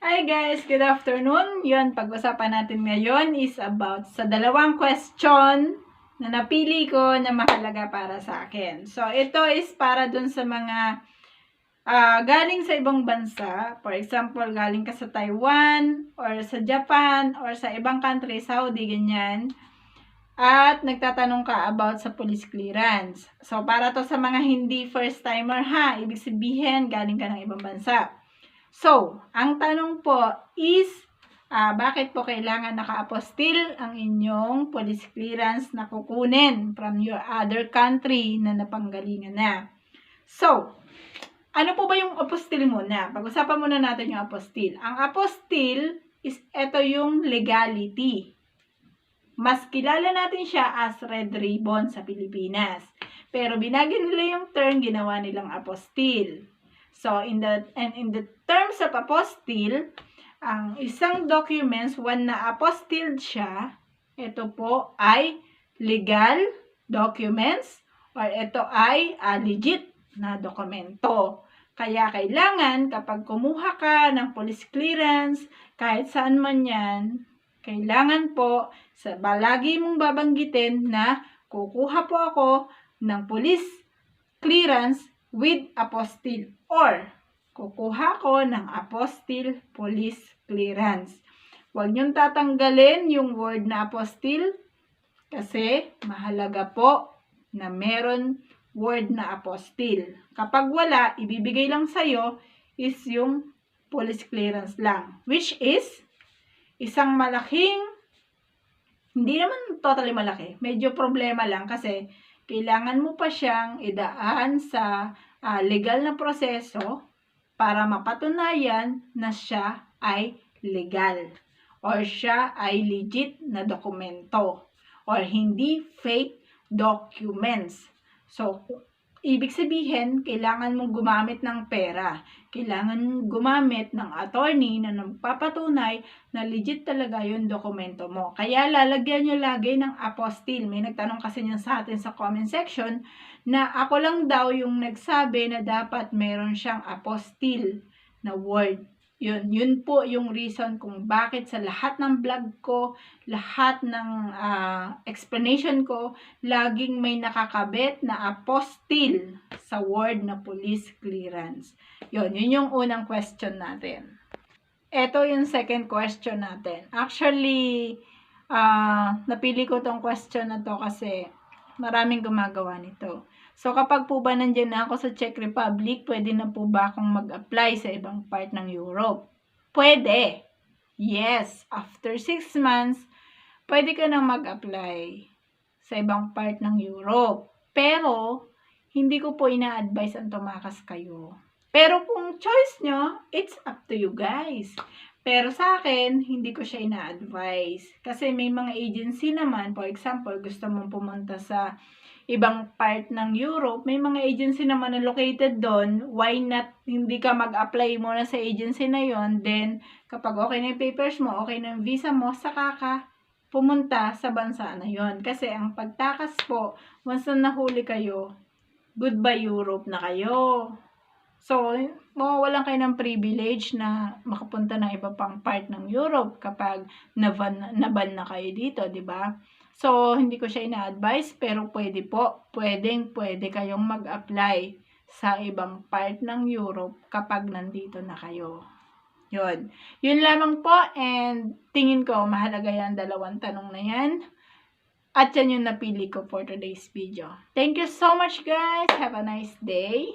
Hi guys, good afternoon. Yun, pag-usapan natin ngayon is about sa dalawang question na napili ko na mahalaga para sa akin. So, ito is para dun sa mga ah, galing sa ibang bansa. For example, galing ka sa Taiwan or sa Japan or sa ibang country, Saudi, ganyan. At nagtatanong ka about sa police clearance. So, para to sa mga hindi first timer ha. Ibig sabihin, galing ka ng ibang bansa. So, ang tanong po is, ah, bakit po kailangan naka-apostil ang inyong police clearance na kukunin from your other country na napanggalingan na? So, ano po ba yung apostil muna? Pag-usapan muna natin yung apostil. Ang apostil is ito yung legality. Mas kilala natin siya as red ribbon sa Pilipinas. Pero binagyan nila yung term, ginawa nilang apostil. So, in the, and in the terms of apostille, ang isang documents, one na apostilled siya, ito po ay legal documents or ito ay ah, legit na dokumento. Kaya kailangan kapag kumuha ka ng police clearance, kahit saan man yan, kailangan po sa balagi mong babanggitin na kukuha po ako ng police clearance with apostille or kukuha ko ng apostille police clearance. Huwag niyong tatanggalin yung word na apostille kasi mahalaga po na meron word na apostille. Kapag wala, ibibigay lang sa'yo is yung police clearance lang. Which is, isang malaking, hindi naman totally malaki, medyo problema lang kasi kailangan mo pa siyang idaan sa ah, legal na proseso para mapatunayan na siya ay legal or siya ay legit na dokumento or hindi fake documents. So, ibig sabihin, kailangan mong gumamit ng pera. Kailangan mong gumamit ng attorney na nagpapatunay na legit talaga yung dokumento mo. Kaya lalagyan nyo lagi ng apostille. May nagtanong kasi niyan sa atin sa comment section na ako lang daw yung nagsabi na dapat meron siyang apostille na word. Yun, yun po yung reason kung bakit sa lahat ng vlog ko, lahat ng ah, explanation ko, laging may nakakabit na apostille sa word na police clearance. Yun, yun yung unang question natin. Ito yung second question natin. Actually, ah, napili ko tong question na to kasi maraming gumagawa nito. So, kapag po ba nandyan na ako sa Czech Republic, pwede na po ba akong mag-apply sa ibang part ng Europe? Pwede. Yes. After 6 months, pwede ka nang mag-apply sa ibang part ng Europe. Pero, hindi ko po ina-advise ang tumakas kayo. Pero kung choice nyo, it's up to you guys. Pero sa akin, hindi ko siya ina-advise. Kasi may mga agency naman, for example, gusto mong pumunta sa ibang part ng Europe, may mga agency naman na located doon, why not hindi ka mag-apply muna sa agency na yon then kapag okay na yung papers mo, okay na yung visa mo, saka ka pumunta sa bansa na yon Kasi ang pagtakas po, once na nahuli kayo, goodbye Europe na kayo. So, mawawalan kayo ng privilege na makapunta ng iba pang part ng Europe kapag naban, naban na kayo dito, di ba? So, hindi ko siya ina-advise, pero pwede po, pwedeng pwede kayong mag-apply sa ibang part ng Europe kapag nandito na kayo. Yun. Yun lamang po, and tingin ko mahalaga yan dalawang tanong na yan. At yan yung napili ko for today's video. Thank you so much guys. Have a nice day.